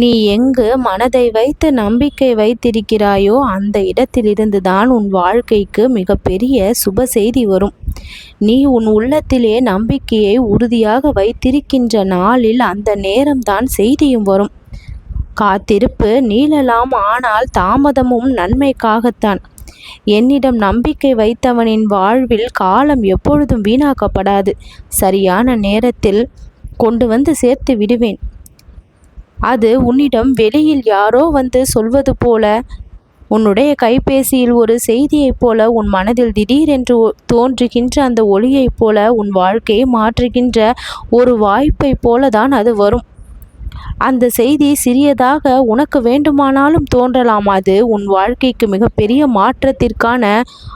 நீ எங்கு மனதை வைத்து நம்பிக்கை வைத்திருக்கிறாயோ அந்த இடத்திலிருந்து தான் உன் வாழ்க்கைக்கு மிகப்பெரிய சுப செய்தி வரும். நீ உன் உள்ளத்திலே நம்பிக்கையை உறுதியாக வைத்திருக்கின்ற நாளில் அந்த நேரம்தான் செய்தியும் வரும். காத்திருப்பு நீளலாம் ஆனால் தாமதமும் நன்மைக்காகத்தான். என்னிடம் நம்பிக்கை வைத்தவனின் வாழ்வில் காலம் எப்பொழுதும் வீணாக்கப்படாது. சரியான நேரத்தில் கொண்டு வந்து சேர்த்து விடுவேன். அது உன்னிடம் வெளியில் யாரோ வந்து சொல்வது போல உன்னுடைய கைபேசியில் ஒரு செய்தியைப் போல உன் மனதில் திடீரென்று தோன்றுகின்ற அந்த ஒளியைப் போல உன் வாழ்க்கையை மாற்றுகின்ற ஒரு வாய்ப்பைப் போல தான் அது வரும். அந்த செய்தி சிறியதாக உனக்கு வேண்டுமானாலும் தோன்றலாம். அது உன் வாழ்க்கைக்கு மிகப்பெரிய மாற்றத்திற்கான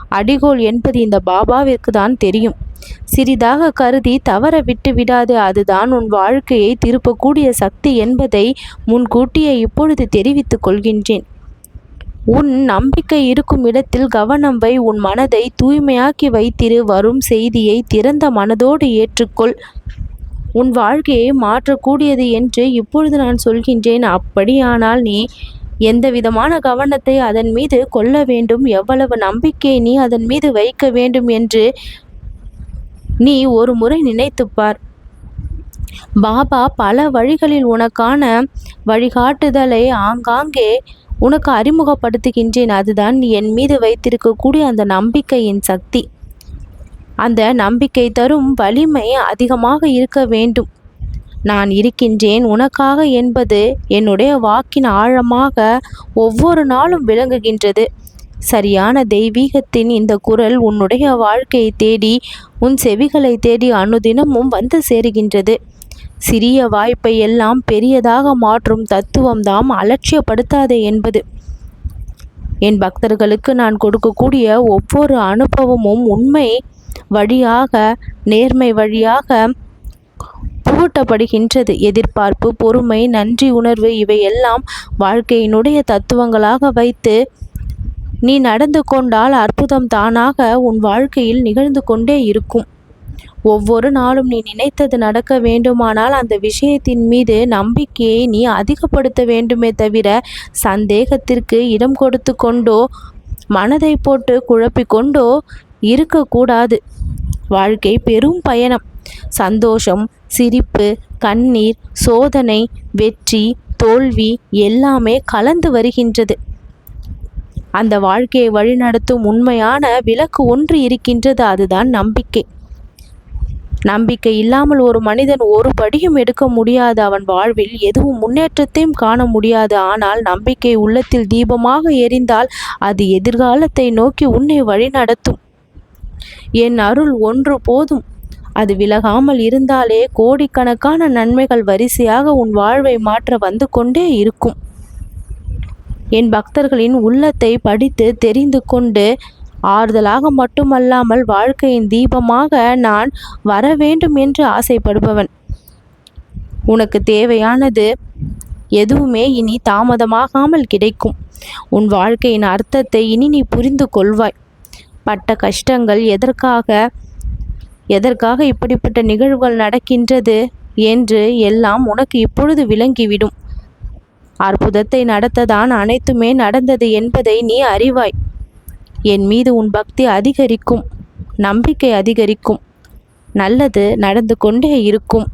அடிகோல் என்பது இந்த பாபாவிற்கு தான் தெரியும். சிறிதாக கருதி தவற விட்டு விடாது அதுதான் உன் வாழ்க்கையை திருப்பக்கூடிய சக்தி என்பதை முன்கூட்டியே இப்பொழுது தெரிவித்துக் கொள்கின்றேன். உன் நம்பிக்கை இருக்கும் இடத்தில் கவனம் வை உன் மனதை தூய்மையாக்கி வைத்திரு வரும் செய்தியை திறந்த மனதோடு ஏற்றுக்கொள். உன் வாழ்க்கையை மாற்றக்கூடியது என்று இப்பொழுது நான் சொல்கின்றேன். அப்படியானால் நீ எந்த விதமான கவனத்தை அதன் மீது கொள்ள வேண்டும்? எவ்வளவு நம்பிக்கை நீ அதன் மீது வைக்க வேண்டும் என்று நீ ஒரு முறை நினைத்துப்பார் பாபா பல வழிகளில் உனக்கான வழிகாட்டுதலை ஆங்காங்கே உனக்கு அறிமுகப்படுத்துகின்றேன். அதுதான் நீ என் மீது வைத்திருக்கக்கூடிய அந்த நம்பிக்கையின் சக்தி. அந்த நம்பிக்கை தரும் வலிமை அதிகமாக இருக்க வேண்டும். நான் இருக்கின்றேன் உனக்காக என்பது என்னுடைய வாக்கின் ஆழமாக ஒவ்வொரு நாளும் விளங்குகின்றது. சரியான தெய்வீகத்தின் இந்த குரல் உன்னுடைய வாழ்க்கையை தேடி உன் செவிகளை தேடி அனுதினமும் வந்து சேருகின்றது. சிறிய வாய்ப்பை எல்லாம் பெரியதாக மாற்றும் தத்துவம் தாம் அலட்சியப்படுத்தாதே என்பது. என் பக்தர்களுக்கு நான் கொடுக்கக்கூடிய ஒவ்வொரு அனுபவமும் உண்மை. வழியாக நேர்மை வழியாக புகட்டப்படுகின்றது. எதிர்பார்ப்பு பொறுமை நன்றி உணர்வு இவையெல்லாம் வாழ்க்கையினுடைய தத்துவங்களாக வைத்து நீ நடந்து கொண்டால் அற்புதம் தானாக உன் வாழ்க்கையில் நிகழ்ந்து கொண்டே இருக்கும். ஒவ்வொரு நாளும் நீ நினைத்தது நடக்க வேண்டுமானால் அந்த விஷயத்தின் மீது நம்பிக்கையை நீ அதிகப்படுத்த வேண்டுமே தவிர சந்தேகத்திற்கு இடம் கொடுத்து கொண்டோ மனதை போட்டு குழப்பிக்கொண்டோ இருக்கக்கூடாது. வாழ்க்கை பெரும் பயணம். சந்தோஷம் சிரிப்பு கண்ணீர் சோதனை வெற்றி தோல்வி எல்லாமே கலந்து வருகின்றது. அந்த வாழ்க்கையை வழிநடத்தும் உண்மையான விளக்கு ஒன்று இருக்கின்றது. அதுதான் நம்பிக்கை. நம்பிக்கை இல்லாமல் ஒரு மனிதன் ஒரு படியும் எடுக்க முடியாது. அவன் வாழ்வில் எதுவும் முன்னேற்றத்தையும் காண முடியாது. ஆனால் நம்பிக்கை உள்ளத்தில் தீபமாக எரிந்தால் அது எதிர்காலத்தை நோக்கி உன்னை வழிநடத்தும். என் அருள் ஒன்று போதும். அது விலகாமல் இருந்தாலே கோடிக்கணக்கான நன்மைகள் வரிசையாக உன் வாழ்வை மாற்ற வந்து கொண்டே இருக்கும். என் பக்தர்களின் உள்ளத்தை படித்து தெரிந்து கொண்டு ஆறுதலாக மட்டுமல்லாமல் வாழ்க்கையின் தீபமாக நான் வர வேண்டும் என்று ஆசைப்படுபவன். உனக்கு தேவையானது எதுவுமே இனி தாமதமாகாமல் கிடைக்கும். உன் வாழ்க்கையின் அர்த்தத்தை இனி நீ புரிந்து கொள்வாய். பட்ட கஷ்டங்கள் எதற்காக எதற்காக இப்படிப்பட்ட நிகழ்வுகள் நடக்கின்றது என்று எல்லாம் உனக்கு இப்பொழுது விளங்கிவிடும். அற்புதத்தை நடத்ததான் அனைத்துமே நடந்தது என்பதை நீ அறிவாய். என் மீது உன் பக்தி அதிகரிக்கும் நம்பிக்கை அதிகரிக்கும். நல்லது நடந்து கொண்டே இருக்கும்.